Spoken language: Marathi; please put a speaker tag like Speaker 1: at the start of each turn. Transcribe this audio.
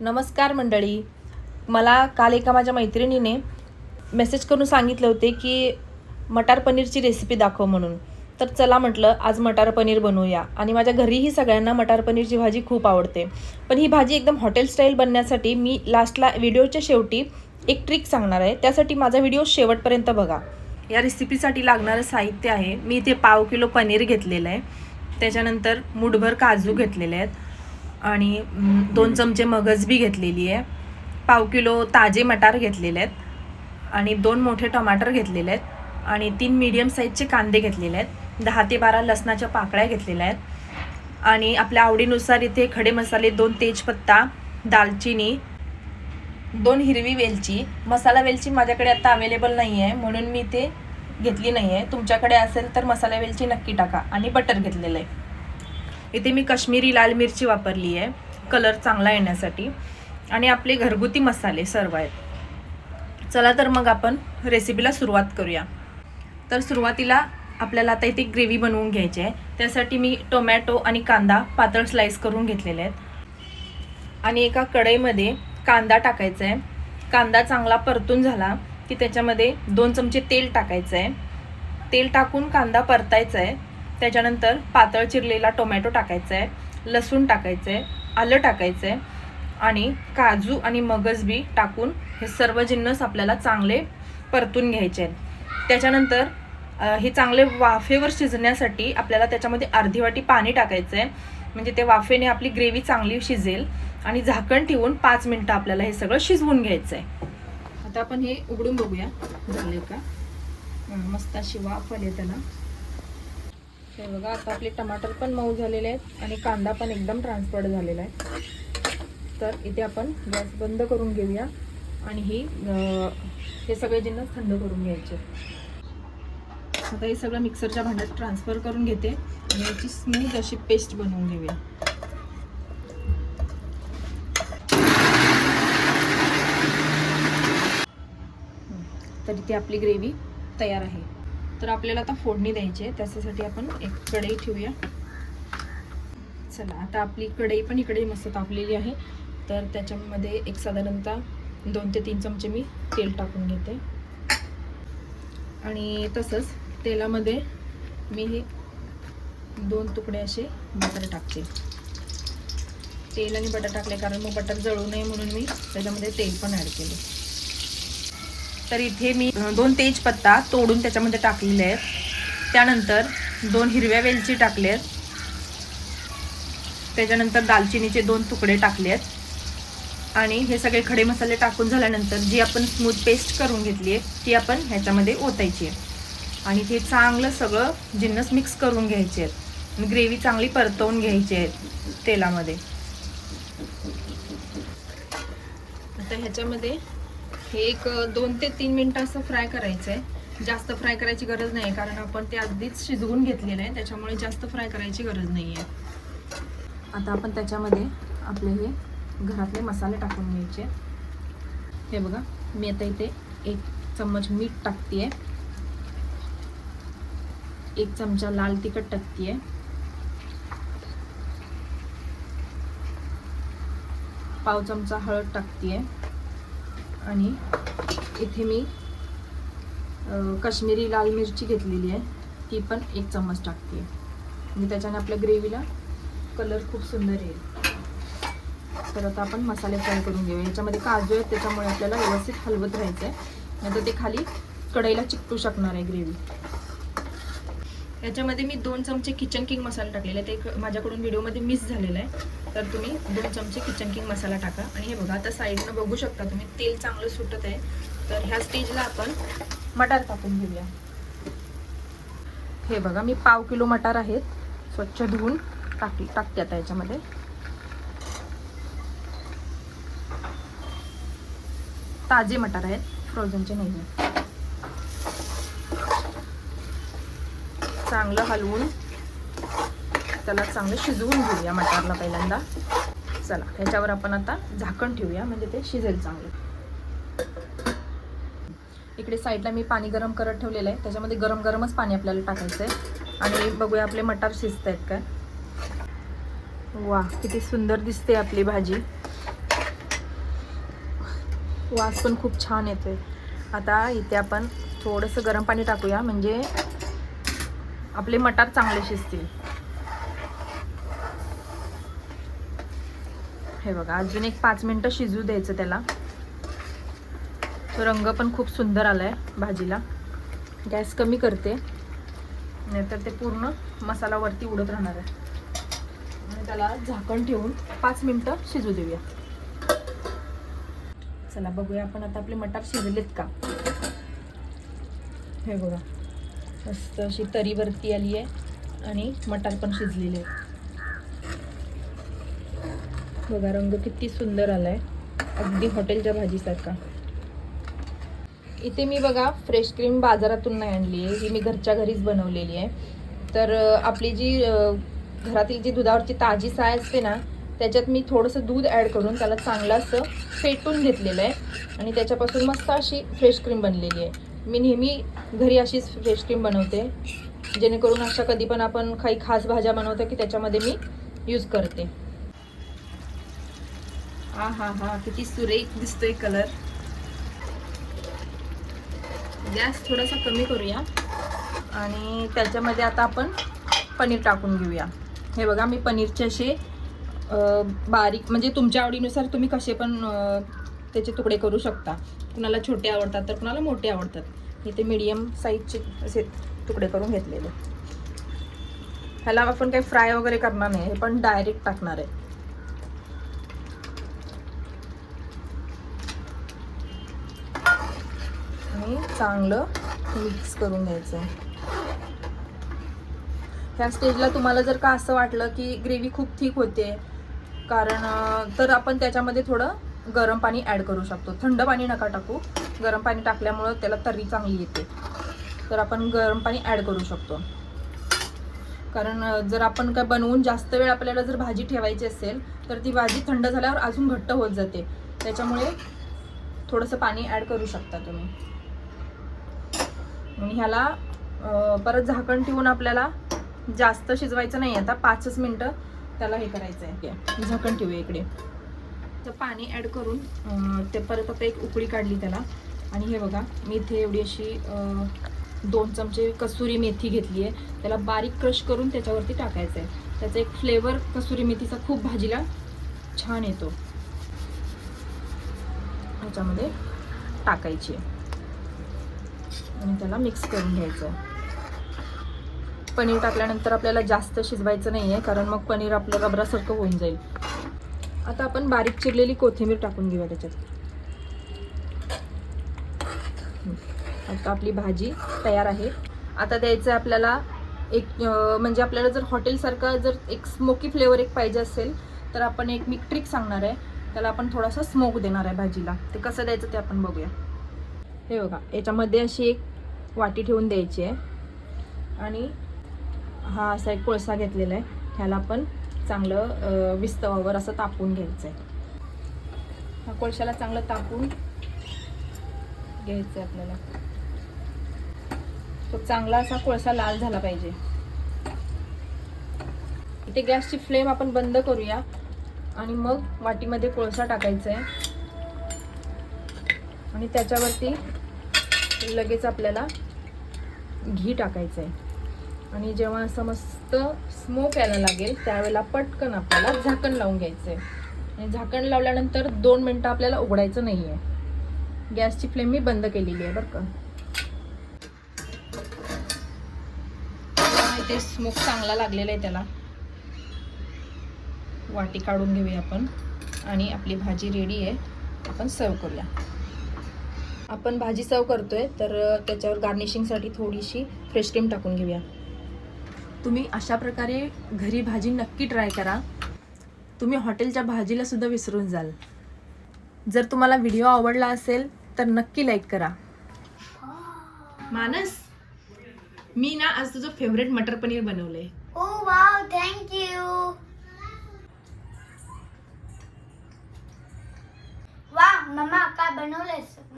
Speaker 1: नमस्कार मंडळी. मला काल एका माझ्या मैत्रिणीने मेसेज करून सांगितले होते की मटार पनीरची रेसिपी दाखव म्हणून. तर चला म्हटलं आज मटार पनीर बनवूया. आणि माझ्या घरीही सगळ्यांना मटार पनीरची भाजी खूप आवडते. पण ही भाजी एकदम हॉटेल स्टाईल बनण्यासाठी मी लास्टला व्हिडिओच्या शेवटी एक ट्रिक सांगणार आहे. त्यासाठी माझा व्हिडिओ शेवटपर्यंत बघा. या रेसिपीसाठी लागणारं साहित्य आहे. मी इथे पाव किलो पनीर घेतलेलं आहे. त्याच्यानंतर मुठभर काजू घेतलेले आहेत. आणि दोन चमचे मगज बी घेतलेली आहे. पाव किलो ताजे मटार घेतलेले आहेत. आणि दोन मोठे टमाटर घेतलेले आहेत. आणि तीन मीडियम साईजचे कांदे घेतलेले आहेत. दहा ते बारा लसणाच्या पाकळ्या घेतलेल्या आहेत. आणि आपल्या आवडीनुसार इथे खडे मसाले दोन तेजपत्ता दालचिनी दोन हिरवी वेलची. मसाला वेलची माझ्याकडे आता अवेलेबल नाही आहे म्हणून मी ते घेतली नाही आहे तुमच्याकडे असेल तर मसाला वेलची नक्की टाका. आणि बटर घेतलेलं आहे. इथे मी कश्मीरी लाल मिरची वापरली आहे. कलर चांगला येण्यासाठी. आणि आपले घरगुती मसाले सर्व आहेत. चला तर मग आपण रेसिपीला सुरुवात करूया. तर सुरुवातीला आपल्याला आता इथे ग्रेव्ही बनवून घ्यायची आहे. त्यासाठी मी टोमॅटो आणि कांदा पातळ स्लाईस करून घेतलेले आहेत. आणि एका कढईमध्ये कांदा टाकायचा आहे. कांदा चांगला परतून झाला की त्याच्यामध्ये दोन चमचे तेल टाकायचं आहे. तेल टाकून कांदा परतायचा आहे. त्याच्यानंतर पातळ चिरलेला टोमॅटो टाकायचा आहे लसूण टाकायचं आहे आलं टाकायचं आहे आणि काजू आणि मगज बी टाकून हे सर्व जिन्नस आपल्याला चांगले परतून घ्यायचे आहेत. त्याच्यानंतर हे चांगले वाफेवर शिजण्यासाठी आपल्याला त्याच्यामध्ये अर्धी वाटी पाणी टाकायचं आहे म्हणजे ते वाफेने आपली ग्रेव्ही चांगली शिजेल आणि झाकण ठेवून पाच मिनटं आपल्याला हे सगळं शिजवून घ्यायचं आहे आता आपण हे उघडून बघूया. झाले का? मस्त अशी वाफ आली त्याला. हे बघा आता आपले टमाटर पण मऊ झालेले आहेत आणि कांदा पण एकदम ट्रान्सफर्ड झालेला आहे. तर इथे आपण गॅस बंद करून घेऊया आणि ही हे सगळे जिन्नस थंड करून घ्यायचे. आता हे सगळं मिक्सरच्या भांड्यात ट्रान्सफर करून घेते आणि याची स्मूथ अशी पेस्ट बनवून घेऊया. तर इथे आपली ग्रेव्ही तयार आहे. तर आपल्याला आता फोडणी द्यायची आहे. त्याच्यासाठी आपण एक कढई ठेवूया. चला आता आपली कढई पण इकडे मस्त तापलेली आहे. तर त्याच्यामध्ये एक साधारणतः दोन ते तीन चमचे मी तेल टाकून घेते. आणि तसंच तेलामध्ये मी हे दोन तुकडे असे बटर टाकते. तेल आणि बटर टाकले कारण मग बटर जळू नये म्हणून मी त्याच्यामध्ये तेल पण ॲड केले. तर इथे मी दोन दोन तेजपत्ता तोडून त्याच्यामध्ये टाकलेले आहेत. त्यानंतर दोन हिरव्या वेलची टाकले आहेत. त्याच्यानंतर दालचिनीचे दोन तुकडे टाकले आहेत. आणि हे सगळे खडे मसाले टाकून झाल्यानंतर जी आपण स्मूथ पेस्ट करून घेतली आहे ती आपण ह्याच्यामध्ये ओतायची आहे. आणि ते चांगलं सगळं जिन्नस मिक्स करून घ्यायचे आहेत. ग्रेव्ही चांगली परतवून घ्यायची आहे तेलामध्ये. आता ह्याच्यामध्ये हे एक दोन ते तीन मिनटं असं फ्राय करायचं आहे जास्त फ्राय करायची गरज नाही कारण आपण ते अगदीच शिजवून घेतलेलं आहे त्याच्यामुळे जास्त फ्राय करायची गरज नाही आहे आता आपण त्याच्यामध्ये आपले हे घरातले मसाले टाकून घ्यायचे. हे बघा मी आता इथे एक चम्मच मीठ टाकते एक चमचा लाल तिखट टाकते पाव चमचा हळद टाकते आणि इथे मी काश्मीरी लाल मिरची घेतलेली आहे. ती पण एक चम्मच टाकते. म्हणजे त्याच्याने आपल्या ग्रेव्हीला कलर खूप सुंदर येईल. तर आता आपण मसाले फ्राय करून घेऊया. याच्यामध्ये काजू आहेत त्याच्यामुळे आपल्याला व्यवस्थित हलवत राहायचं आहे नाहीतर ते खाली कढईला चिकटू शकणार आहे ग्रेव्ही. याच्यामध्ये मी दोन चमचे किचन किंग मसाला टाकलेला आहे ते माझ्याकडून व्हिडिओमध्ये मिस झालेलं आहे. तर तुम्ही दोन चमचे किचन किंग मसाला टाका. आणि हे बघा आता साईडनं बघू शकता तुम्ही तेल चांगलं सुटत आहे. तर ह्या स्टेजला आपण मटार टाकून घेऊया. हे बघा मी पाव किलो मटार आहेत स्वच्छ धुवून टाकली टाकते आता याच्यामध्ये. ताजे मटार आहेत फ्रोझनचे नाही चांगलं हलवून त्याला चांगलं शिजवून घेऊया मटारला पहिल्यांदा. चला ह्याच्यावर आपण आता झाकण ठेवूया म्हणजे ते शिजेल चांगलं. इकडे साईडला मी पाणी गरम करत ठेवलेलं आहे. त्याच्यामध्ये गरम गरमच पाणी आपल्याला टाकायचं आहे. आणि बघूया आपले मटार शिजत आहेत काय. वा किती सुंदर दिसते आपली भाजी. वास पण खूप छान येतोय. आता इथे आपण थोडंसं गरम पाणी टाकूया म्हणजे आपले मटार चांगले शिजतील. हे बघा अजून एक पाच मिनटं शिजू द्यायचं त्याला. तो रंग पण खूप सुंदर आलाय भाजीला. गॅस कमी करते. नाहीतर ते पूर्ण मसाला वरती उडत राहणार आहे. आणि त्याला झाकण ठेवून पाच मिनटं शिजू देऊया. चला बघूया आपण आता आपले मटार शिजलेत का? हे बघा. मस्त अशी तरीवरती आली आहे. आणि मटार पण शिजलेले बघा रंग किती सुंदर आलाय. अगदी हॉटेलच्या भाजीसारखा. इथे मी बघा फ्रेश क्रीम बाजारातून नाही आणली आहे. ही मी घरच्या घरीच बनवलेली आहे. तर आपली जी घरातील जी दुधावरची ताजी साय असते ना त्याच्यात मी थोडंसं दूध ॲड करून त्याला चांगलं असं फेटून घेतलेलं आहे. आणि त्याच्यापासून मस्त अशी फ्रेश क्रीम बनलेली आहे. मी नेहमी घरी अशीच फ्रेश क्रीम बनवते. जेणेकरून अशा कधी पण आपण काही खास भाज्या बनवतो की त्याच्यामध्ये मी यूज करते. हा हा हा किती सुरेख दिसतोय कलर गॅस थोडासा कमी करूया. आणि त्याच्यामध्ये आता आपण पनीर टाकून घेऊया. हे बघा मी पनीरचे असे बारीक म्हणजे तुमच्या आवडीनुसार तुम्ही कसे पण त्याचे तुकडे करू शकता. कुणाला छोटे आवडतात तर कुणाला मोठे आवडतात. इथे मीडियम साईजचे असे तुकडे करून घेतलेले. ह्याला आपण काही फ्राय वगैरे करणार नाही हे पण डायरेक्ट टाकणार आहे. आणि चांगलं मिक्स करून घ्यायचं ह्या स्टेजला तुम्हाला जर का असं वाटलं की ग्रेव्ही खूप थिक होते कारण तर आपण त्याच्यामध्ये थोडं गरम पाणी ॲड करू शकतो. थंड पाणी नका टाकू. गरम पाणी टाकल्यामुळं त्याला तर्री चांगली येते. तर आपण गरम पाणी ॲड करू शकतो. कारण जर आपण काय बनवून जास्त वेळ आपल्याला जर भाजी ठेवायची असेल तर ती भाजी थंड झाल्यावर अजून घट्ट होत जाते. त्याच्यामुळे थोडंसं पाणी ॲड करू शकता तुम्ही. ह्याला परत झाकण ठेवून आपल्याला जास्त शिजवायचं नाही. आता पाचच मिनटं त्याला हे करायचं आहे झाकण ठेवूया इकडे. तर पाणी ॲड करून ते परत आता एक उकळी काढली त्याला. आणि हे बघा मी इथे एवढी अशी दोन चमचे कसुरी मेथी घेतली आहे. त्याला बारीक क्रश करून त्याच्यावरती टाकायचं आहे त्याचा एक फ्लेवर कसुरी मेथीचा खूप भाजीला छान येतो. ह्याच्यामध्ये टाकायची आहे. आणि त्याला मिक्स करून घ्यायचं आहे पनीर टाकल्यानंतर आपल्याला जास्त शिजवायचं नाही आहे कारण मग पनीर आपलं रबरासारखं होऊन जाईल. आता आपण बारीक चिरलेली कोथिंबीर टाकून घेऊया त्याच्यात. आता आपली भाजी तयार आहे. आता द्यायचं आहे आपल्याला एक म्हणजे आपल्याला जर हॉटेलसारखा जर एक स्मोकी फ्लेवर एक पाहिजे असेल तर आपण एक मी ट्रिक सांगणार आहे. त्याला आपण थोडासा स्मोक देणार आहे भाजीला. ते कसं द्यायचं ते आपण बघूया. हे बघा याच्यामध्ये अशी एक वाटी ठेवून द्यायची आहे. आणि हा असा एक कोळसा घेतलेला आहे. ह्याला आपण चांगलं विस्तवावर असं तापवून घ्यायचं आहे हा कोळशाला चांगलं तापून घ्यायचं आहे आपल्याला. तो चांगला असा कोळसा लाल झाला पाहिजे. इथे गॅसची फ्लेम आपण बंद करूया आणि मग वाटीमध्ये कोळसा टाकायचा आहे आणि त्याच्यावरती लगेच आपल्याला घी टाकायचं आहे आणि जेव्हा असं मस्त स्मोक यायला लागेल त्यावेळेला पटकन आपल्याला झाकण लावून घ्यायचं आहे आणि झाकण लावल्यानंतर दोन मिनटं आपल्याला उघडायचं नाही आहे गॅसची फ्लेम मी बंद केलेली आहे बरं का. ते स्मोक चांगला लागलेला आहे त्याला. वाटी काढून घेऊया आपण. आणि आपली भाजी रेडी आहे. आपण सर्व करूया. आपण भाजी सर्व करतोय तर त्याच्यावर गार्निशिंगसाठी थोडीशी फ्रेश क्रीम टाकून घेऊया. तुम्ही अशा प्रकारे घरी भाजी नक्की ट्राय करा. तुम्ही हॉटेलच्या भाजीला सुद्धा विसरून जाल. जर तुम्हाला व्हिडिओ आवडला असेल तर नक्की लाईक करा. मानस मी ना आज तुझं फेवरेट मटर पनीर बनवलंय.
Speaker 2: Oh, ओ वाव thank वा मम्मा काय बनवलंयस?